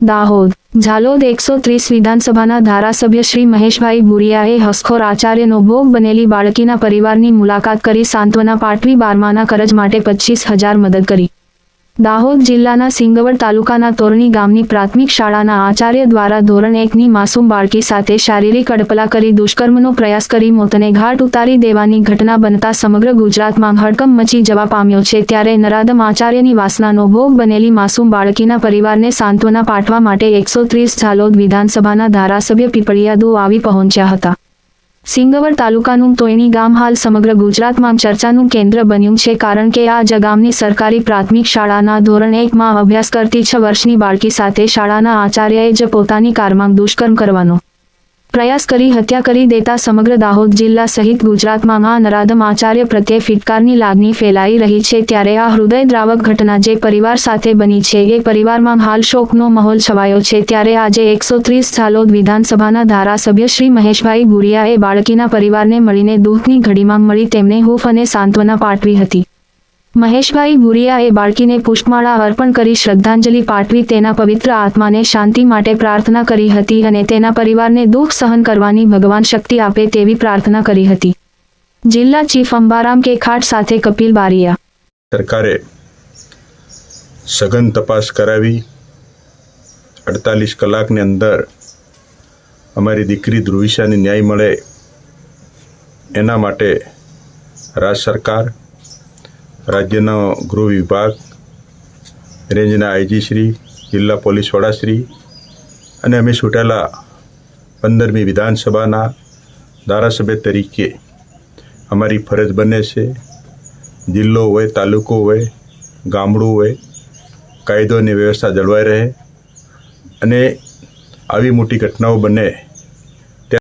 દાહોદ, ઝાલોદ એકસો ત્રીસ વિધાનસભાના ધારાસભ્ય શ્રી મહેશભાઈ ભુરિયાએ હસખોર આચાર્યનો ભોગ બનેલી બાળકીના પરિવારની મુલાકાત કરી સાંત્વના પાઠવી બારમાના કરજ માટે પચીસ હજાર મદદ કરી. દાહોદ જિલ્લાના સિંગવડ તાલુકાના તોરણી ગામની પ્રાથમિક શાળાના આચાર્ય દ્વારા ધોરણ એકની માસૂમ બાળકી સાથે શારીરિક અડપલા કરી દુષ્કર્મનો પ્રયાસ કરી મોતને ઘાટ ઉતારી દેવાની ઘટના બનતા સમગ્ર ગુજરાતમાં હડકંપ મચી જવા પામ્યો છે ત્યારે નરાદમ આચાર્યની વાસનાનો ભોગ બનેલી માસૂમ બાળકીના પરિવારને સાંત્વના પાઠવા માટે એકસો ત્રીસ ઝાલોદ વિધાનસભાના ધારાસભ્ય પીપળિયાદુ આવી પહોંચ્યા હતા. સિંગવડ તાલુકાનું તોયણી ગામ હાલ સમગ્ર ગુજરાતમાં ચર્ચાનું કેન્દ્ર બન્યું છે કારણ કે આ જ ગામની સરકારી પ્રાથમિક શાળાના ધોરણ એકમાં અભ્યાસ કરતી છ વર્ષની બાળકી સાથે શાળાના આચાર્યએ જ પોતાની કારમાં દુષ્કર્મ કરવાનો પ્રયાસ કરી, હત્યા કરી દેતા સમગ્ર દાહોદ જિલ્લા સહિત ગુજરાતમાં આ નરાધમ આચાર્ય પ્રત્યે ફિટકારની લાગણી ફેલાઈ રહી છે ત્યારે આ હૃદયદ્રાવક ઘટના જે પરિવાર સાથે બની છે, એ પરિવારમાં હાલ શોકનો માહોલ છવાયો છે. ત્યારે આજે એકસો ત્રીસ સાલોદ વિધાનસભાના ધારાસભ્ય શ્રી મહેશભાઈ ગુરિયાએ બાળકીના પરિવારને મળીને દુઃખની ઘડીમાં મળી તેમને હૂફ અને સાંત્વના પાઠવી હતી. મહેશભાઈ ભુરિયાએ બાળકીને પુષ્પમાળા અર્પણ કરી શ્રદ્ધાંજલિ પાઠવી તેના પવિત્ર આત્માને શાંતિ માટે પ્રાર્થના કરી હતી અને તેના પરિવારને દુઃખ સહન કરવાની ભગવાન શક્તિ આપે તેવી પ્રાર્થના કરી હતી. જિલ્લા ચીફ અંબારામ કે ખાટ સાથે કપિલ બારિયા. સરકારે સઘન તપાસ કરાવી. અડતાલીસ કલાકની અંદર અમારી દીકરી ધ્રુવિશાને ન્યાય મળે એના માટે રાજ્ય સરકાર રાજ્યનો ગૃહ વિભાગ, રેન્જના આઈજી શ્રી, જિલ્લા પોલીસ વડાશ્રી અને અમે છૂટેલા પંદરમી વિધાનસભાના ધારાસભ્ય તરીકે અમારી ફરજ બને છે. જિલ્લો હોય, તાલુકો હોય, ગામડું હોય, કાયદો અને વ્યવસ્થા જળવાઈ રહે અને આવી મોટી ઘટનાઓ બને